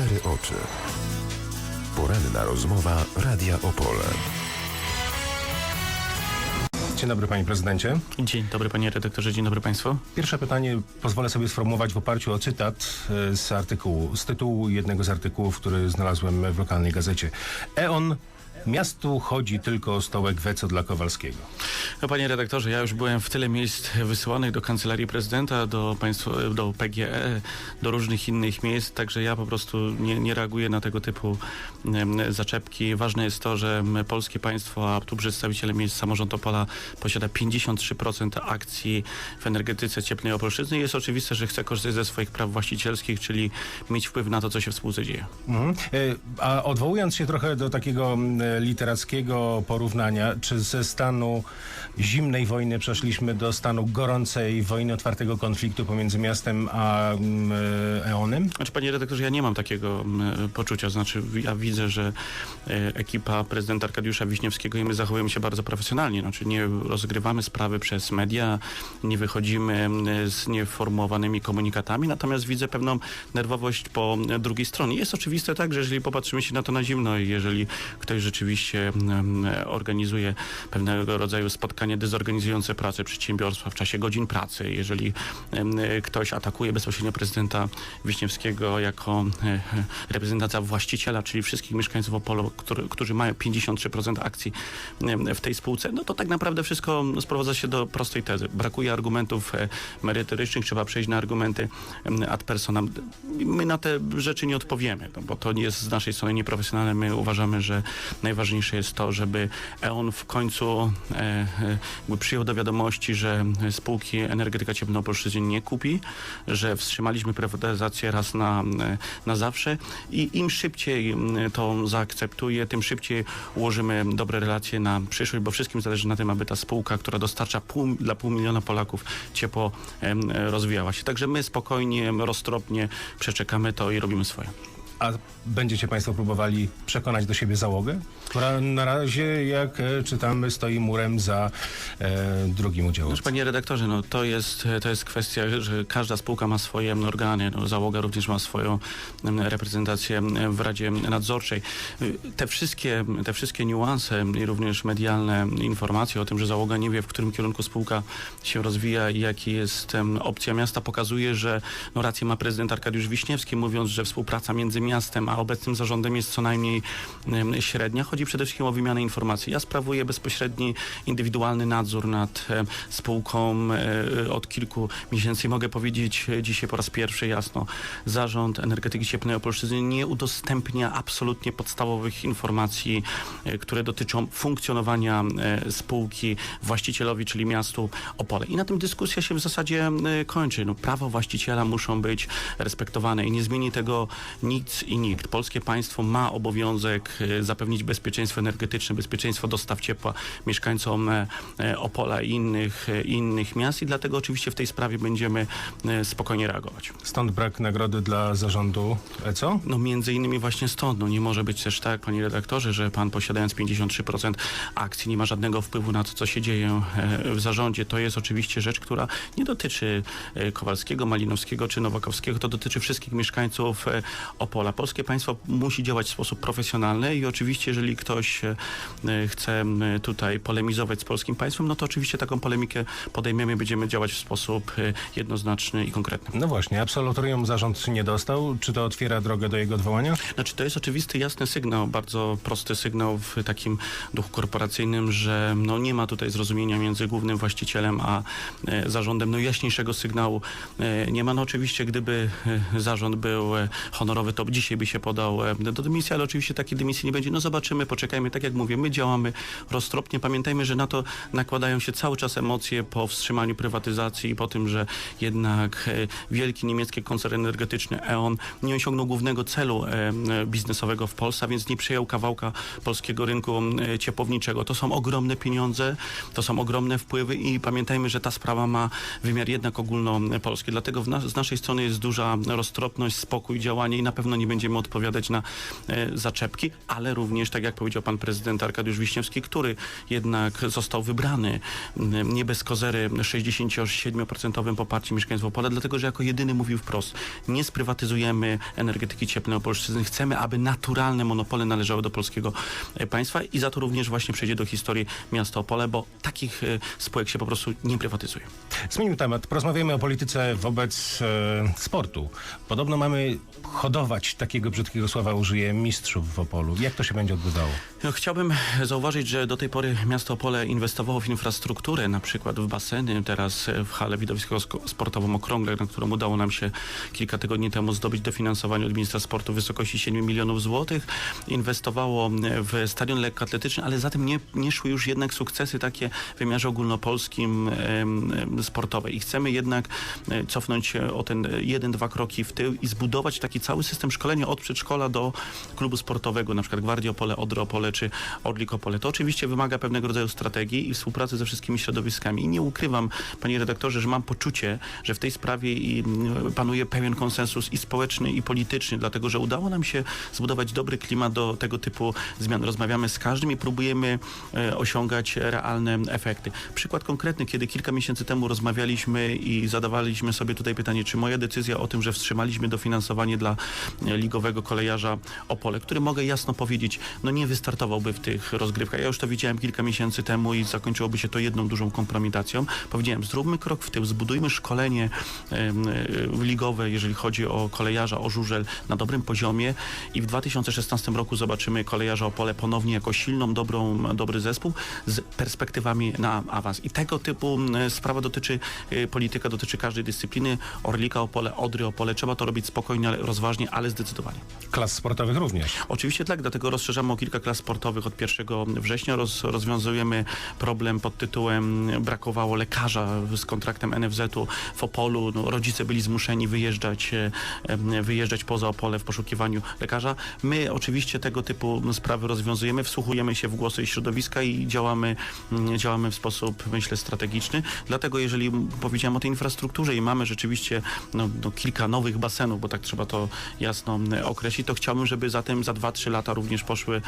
cztery oczy. Poranna rozmowa Radia Opole. Dzień dobry panie prezydencie. Dzień dobry panie redaktorze, dzień dobry państwu. Pierwsze pytanie pozwolę sobie sformułować w oparciu o cytat e, z artykułu, z tytułu jednego z artykułów, który znalazłem w lokalnej gazecie. E.ON Miastu chodzi tylko o stołek weco dla Kowalskiego. No, panie redaktorze, ja już byłem w tyle miejsc wysyłanych do Kancelarii Prezydenta, do, państwo, do PGE, do różnych innych miejsc, także ja po prostu nie, nie reaguję na tego typu zaczepki. Ważne jest to, że polskie państwo, a tu przedstawiciele miejsc samorząd Opola posiada 53% akcji w energetyce cieplnej Opolszczyzny i jest oczywiste, że chce korzystać ze swoich praw właścicielskich, czyli mieć wpływ na to, co się w spółce dzieje. Mhm. E, A odwołując się trochę do takiego literackiego porównania, czy ze stanu zimnej wojny przeszliśmy do stanu gorącej wojny, otwartego konfliktu pomiędzy miastem a mm, E.ON-em? Znaczy, panie redaktorze, ja nie mam takiego m, poczucia. Znaczy, ja widzę, że e, ekipa prezydenta Arkadiusza Wiśniewskiego i my zachowujemy się bardzo profesjonalnie. Znaczy, nie rozgrywamy sprawy przez media, nie wychodzimy m, z nieformułowanymi komunikatami, natomiast widzę pewną nerwowość po drugiej stronie. Jest oczywiste tak, że jeżeli popatrzymy się na to na zimno i jeżeli ktoś rzeczywiście m, organizuje pewnego rodzaju spotkanie dezorganizujące pracę przedsiębiorstwa w czasie godzin pracy, jeżeli ktoś atakuje bezpośrednio prezydenta Wiśniewskiego jako e, reprezentacja właściciela, czyli wszystkich mieszkańców Opolu, którzy mają 53% akcji w tej spółce, no to tak naprawdę wszystko sprowadza się do prostej tezy. Brakuje argumentów e, merytorycznych, trzeba przejść na argumenty ad personam. My na te rzeczy nie odpowiemy, no bo to jest z naszej strony nieprofesjonalne. My uważamy, że najważniejsze jest to, żeby EON w końcu e, e, przyjął do wiadomości, że spółki energetyka cieplna Opolszczyzny nie kupi, że wstrzymaliśmy prywatyzację raz na, e, na zawsze i im szybciej to zaakceptuje, tym szybciej ułożymy dobre relacje na przyszłość, bo wszystkim zależy na tym, aby ta spółka, która dostarcza pół, dla pół miliona Polaków ciepło em, rozwijała się. Także my spokojnie, roztropnie przeczekamy to i robimy swoje. A będziecie Państwo próbowali przekonać do siebie załogę, która na razie, jak e, czytamy, stoi murem za e, drugim Proszę udziałowcem. panie redaktorze, no to jest, to jest kwestia, że każda spółka ma swoje m, organy, no, załoga również ma swoją m, reprezentację m, w Radzie Nadzorczej. Y, Te wszystkie, te wszystkie niuanse i również medialne informacje o tym, że załoga nie wie, w którym kierunku spółka się rozwija i jaki jest opcja miasta, pokazuje, że no, rację ma prezydent Arkadiusz Wiśniewski, mówiąc, że współpraca między miastem a obecnym zarządem jest co najmniej średnia. Chodzi przede wszystkim o wymianę informacji. Ja sprawuję bezpośredni, indywidualny nadzór nad spółką e, od kilku miesięcy. Mogę powiedzieć e, dzisiaj po raz pierwszy jasno, Zarząd Energetyki Cieplnej Opolszczyzny nie udostępnia absolutnie podstawowych informacji, e, które dotyczą funkcjonowania spółki właścicielowi, czyli miastu Opole. I na tym dyskusja się w zasadzie kończy. No, prawa właściciela muszą być respektowane i nie zmieni tego nic i nikt. Polskie państwo ma obowiązek e, zapewnić bezpieczeństwo energetyczne, bezpieczeństwo dostaw ciepła mieszkańcom e, e, Opola i innych, innych miast i dlatego oczywiście w tej sprawie będziemy spokojnie reagować. Stąd brak nagrody dla zarządu ECO? No między innymi właśnie stąd. No nie może być też tak, panie redaktorze, że pan posiadając 53% akcji nie ma żadnego wpływu na to, co się dzieje w zarządzie. To jest oczywiście rzecz, która nie dotyczy Kowalskiego, Malinowskiego czy Nowakowskiego. To dotyczy wszystkich mieszkańców e, Polskie państwo musi działać w sposób profesjonalny i oczywiście, jeżeli ktoś e, chce m, tutaj polemizować z polskim państwem, no to oczywiście taką polemikę podejmiemy, będziemy działać w sposób e, jednoznaczny i konkretny. No właśnie, absolutorium zarząd nie dostał. Czy to otwiera drogę do jego odwołania? Znaczy to jest oczywisty, jasny sygnał, bardzo prosty sygnał w takim duchu korporacyjnym, że no, nie ma tutaj zrozumienia między głównym właścicielem a e, zarządem. No jaśniejszego sygnału e, nie ma. No oczywiście gdyby e, zarząd był e, honorowy, to dzisiaj by się podał e, do dymisji, ale oczywiście takiej dymisji nie będzie. No zobaczymy, poczekajmy. Tak jak mówię, my działamy roztropnie. Pamiętajmy, że na to nakładają się cały czas emocje po wstrzymaniu prywatyzacji i po tym, że jednak e, wielki niemiecki koncern energetyczny E.ON nie osiągnął głównego celu e, biznesowego w Polsce, więc nie przejął kawałka polskiego rynku ciepłowniczego. To są ogromne pieniądze, to są ogromne wpływy i pamiętajmy, że ta sprawa ma wymiar jednak ogólnopolski. Dlatego w nas, z naszej strony jest duża roztropność, spokój, działanie i na pewno nie będziemy odpowiadać na e, zaczepki, ale również, tak jak powiedział pan prezydent Arkadiusz Wiśniewski, który jednak został wybrany m, nie bez kozery 67% poparciem mieszkańców Opola, dlatego że jako jedyny mówił wprost, nie sprywatyzujemy energetyki cieplnej Opolszczyzny, chcemy, aby naturalne monopole należały do polskiego e, państwa i za to również właśnie przejdzie do historii miasta Opole, bo takich e, spółek się po prostu nie prywatyzuje. Zmienimy temat. Porozmawiamy o polityce wobec e, sportu. Podobno mamy hodować, takiego brzydkiego słowa użyję, mistrzów w Opolu. Jak to się będzie odbywało? Chciałbym zauważyć, że do tej pory miasto Opole inwestowało w infrastrukturę, na przykład w baseny, teraz w halę widowiskowo-sportową Okrągle, na którą udało nam się kilka tygodni temu zdobyć dofinansowanie od ministra sportu w wysokości 7 milionów złotych. Inwestowało w stadion lekkoatletyczny, ale za tym nie, nie szły już jednak sukcesy takie w wymiarze ogólnopolskim em, em, sportowe. I chcemy jednak e, cofnąć się o ten jeden, dwa kroki w tył i zbudować taki cały system szkolenia od przedszkola do klubu sportowego, na przykład Gwardii Opole, Odry Opole czy Orlik Opole. To oczywiście wymaga pewnego rodzaju strategii i współpracy ze wszystkimi środowiskami. I nie ukrywam, panie redaktorze, że mam poczucie, że w tej sprawie mm, panuje pewien konsensus i społeczny, i polityczny, dlatego że udało nam się zbudować dobry klimat do tego typu zmian. Rozmawiamy z każdym i próbujemy e, osiągać realne efekty. Przykład konkretny, kiedy kilka miesięcy temu rozmawialiśmy i zadawaliśmy sobie tutaj pytanie, czy moja decyzja o tym, że wstrzymaliśmy dofinansowanie dla e, ligowego kolejarza Opole, który mogę jasno powiedzieć, no nie wystartowałby w tych rozgrywkach. Ja już to widziałem kilka miesięcy temu i zakończyłoby się to jedną dużą kompromitacją. Powiedziałem, zróbmy krok w tył, zbudujmy szkolenie e, ligowe, jeżeli chodzi o kolejarza, o na dobrym poziomie i w 2016 roku zobaczymy kolejarza Opole ponownie jako silną, dobrą, dobry zespół z perspektywami na awans. I tego typu sprawa dotyczy, y, polityka dotyczy każdej dyscypliny. Orlika Opole, Odry Opole. Trzeba to robić spokojnie, ale rozważnie, ale zdecydowanie. Klas sportowych również. Oczywiście tak, dlatego rozszerzamy o kilka klas sportowych od 1 września. Roz, rozwiązujemy problem pod tytułem brakowało lekarza z kontraktem NFZ-u w Opolu. No, rodzice byli zmuszeni wyjeżdżać, e, wyjeżdżać poza Opole w poszukiwaniu lekarza. My oczywiście tego typu sprawy rozwiązujemy, wsłuchujemy się w głosy środowiska i działamy, działamy w sposób, myślę, strategiczny. Dlatego jeżeli powiedziałem o tej infrastrukturze i mamy rzeczywiście no, no, kilka nowych basenów, bo tak trzeba to jasno mm, określić, to chciałbym, żeby za tym za 2-3 lata również poszły e,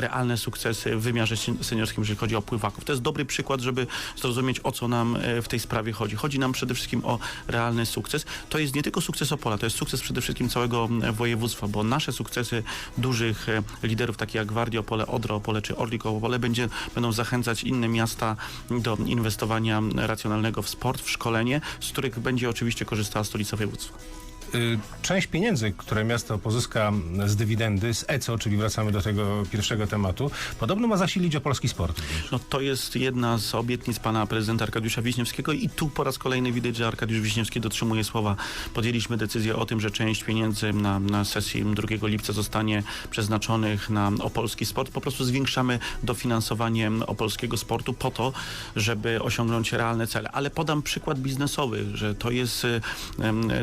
realne sukcesy w wymiarze sen- seniorskim, jeżeli chodzi o pływaków. To jest dobry przykład, żeby zrozumieć, o co nam e, w tej sprawie chodzi. Chodzi nam przede wszystkim o realny sukces. To jest nie tylko sukces Opola, to jest sukces przede wszystkim całego województwa, bo nasze sukcesy dużych e, liderów, takich jak Gwardia Opole, Odra Opole czy Orlik Opole, będzie, będą zachęcać inne miasta do inwestowania racjonalnego w sport, w szkolenie, z których będzie oczywiście korzystała stolica województwa. Y, Część pieniędzy, które miasto pozyska z dywidendy, z ECO, czyli wracamy do tego pierwszego tematu, podobno ma zasilić opolski sport. również. No to jest jedna z obietnic pana prezydenta Arkadiusza Wiśniewskiego i tu po raz kolejny widać, że Arkadiusz Wiśniewski dotrzymuje słowa. Podjęliśmy decyzję o tym, że część pieniędzy na, na sesji 2 lipca zostanie przeznaczonych na opolski sport. Po prostu zwiększamy dofinansowanie opolskiego sportu po to, żeby osiągnąć realne cele. Ale podam przykład biznesowy, że to jest, y,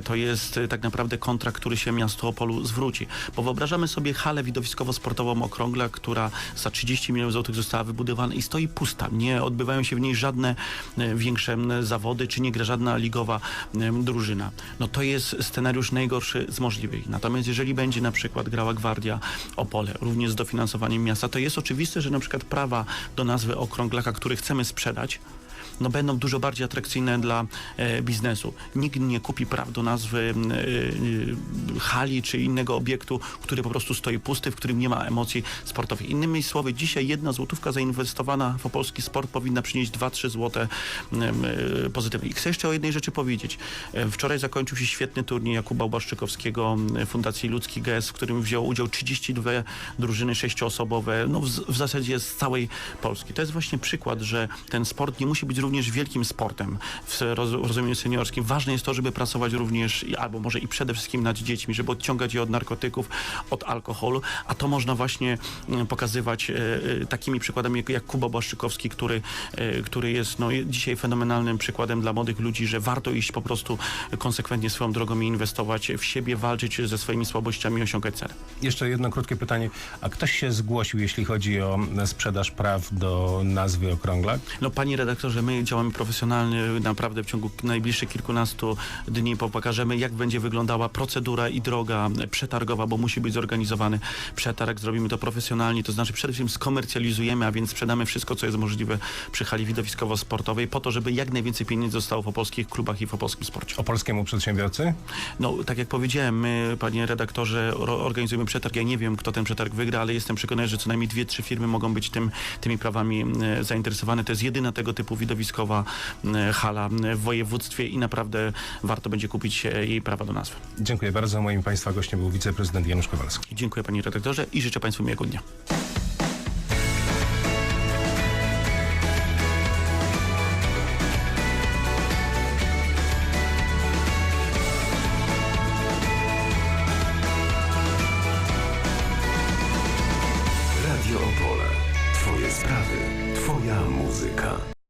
to jest y, tak naprawdę kontrakt, który się miasto Opolu zwróci. Bo wyobrażamy sobie halę widowiskowo-sportową Okrągla, która za 30 milionów złotych została wybudowana i stoi pusta. Nie odbywają się w niej żadne e, większe zawody, czy nie gra żadna ligowa drużyna. No to jest scenariusz najgorszy z możliwych. Natomiast jeżeli będzie na przykład grała Gwardia Opole, również z dofinansowaniem miasta, to jest oczywiste, że na przykład prawa do nazwy Okrąglaka, który chcemy sprzedać, no będą dużo bardziej atrakcyjne dla e, biznesu. Nikt nie kupi praw do nazwy e, e, hali czy innego obiektu, który po prostu stoi pusty, w którym nie ma emocji sportowych. Innymi słowy, dzisiaj jedna złotówka zainwestowana w opolski sport powinna przynieść 2-3 złote em, e, pozytywnie. I chcę jeszcze o jednej rzeczy powiedzieć. Wczoraj zakończył się świetny turniej Jakuba Błaszczykowskiego m, Fundacji Ludzki GES, w którym wziął udział 32 drużyny sześcioosobowe, no w, w zasadzie z całej Polski. To jest właśnie przykład, że ten sport nie musi być również wielkim sportem w roz, rozumieniu seniorskim. Ważne jest to, żeby pracować również, albo może i przede wszystkim nad dziećmi, żeby odciągać je od narkotyków, od alkoholu, a to można właśnie mm, pokazywać e, e, takimi przykładami jak, Kuba Błaszczykowski, który, e, który jest no, dzisiaj fenomenalnym przykładem dla młodych ludzi, że warto iść po prostu konsekwentnie swoją drogą i inwestować w siebie, walczyć ze swoimi słabościami i osiągać cele. Jeszcze jedno krótkie pytanie. A ktoś się zgłosił, jeśli chodzi o sprzedaż praw do nazwy Okrąglak? No panie redaktorze, my My działamy profesjonalnie, naprawdę w ciągu najbliższych kilkunastu dni po- pokażemy, jak będzie wyglądała procedura i droga przetargowa, bo musi być zorganizowany przetarg. Zrobimy to profesjonalnie, to znaczy przede wszystkim skomercjalizujemy, a więc sprzedamy wszystko, co jest możliwe przy hali widowiskowo-sportowej, po to, żeby jak najwięcej pieniędzy zostało w opolskich klubach i w opolskim sporcie. O polskiemu przedsiębiorcy? No, tak jak powiedziałem, my, panie redaktorze, organizujemy przetarg. Ja nie wiem, kto ten przetarg wygra, ale jestem przekonany, że co najmniej dwie, trzy firmy mogą być tym, tymi prawami e, zainteresowane. To jest jedyna tego typu widowiskowa e, hala w województwie i naprawdę warto będzie kupić e, jej prawa do nazwy. Dziękuję bardzo. Moim Państwa gościem był wiceprezydent Janusz Kowalski. Dziękuję panie redaktorze i życzę państwu miłego dnia.